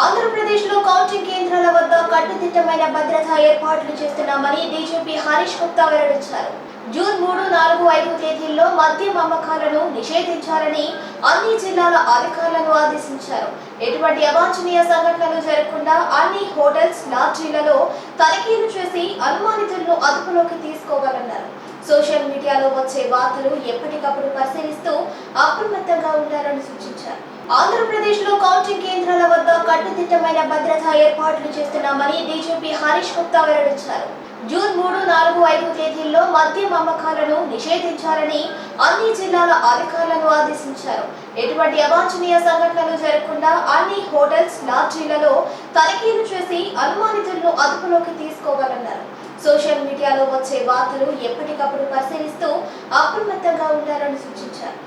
ఆంధ్రప్రదేశ్లో కౌంటింగ్ కేంద్రాల వద్ద కట్టుదిట్టమైన భద్రతా ఏర్పాట్లు చేస్తున్నామని డీజీపీ హరీష్ గుప్తా వెల్లడించారు. జూన్ మూడు నాలుగు ఐదు తేదీల్లో మద్యం అమ్మకాలను నిషేధించాలని అన్ని జిల్లాల అధికారులను ఆదేశించారు. ఎటువంటి అవాంఛనీయ సంఘటనలు జరగకుండా అన్ని హోటల్స్ లాడ్జీలలో తనిఖీలు చేసి అనుమానితులను అదుపులోకి తీసుకోవాలన్నారు. సోషల్ మీడియాలో వచ్చే వార్తలు ఎప్పటికప్పుడు పరిశీలిస్తూ అప్రమత్తంగా ఉండాలని సూచించారు. ఆంధ్రప్రదేశ్లో కౌంటింగ్ కేంద్రం కట్టుదిట్టమైన భద్రతా ఏర్పాట్లు చేస్తున్నామని డీజీపీ హరీష్ గుప్తా వెల్లడించారు. జూన్ మూడు నాలుగు ఐదు తేదీల్లో మద్యం అమ్మకాలను నిషేధించాలని అన్ని జిల్లాల అధికారులను ఆదేశించారు. ఎటువంటి అవాంఛనీయ సంఘటనలు జరగకుండా అన్ని హోటల్స్ లాడ్జీలలో తనిఖీలు చేసి అనుమానితులను అదుపులోకి తీసుకోవాలన్నారు సోషల్ మీడియాలో వచ్చే వార్తలు ఎప్పటికప్పుడు పరిశీలిస్తూ అప్రమత్తంగా ఉండాలని సూచించారు.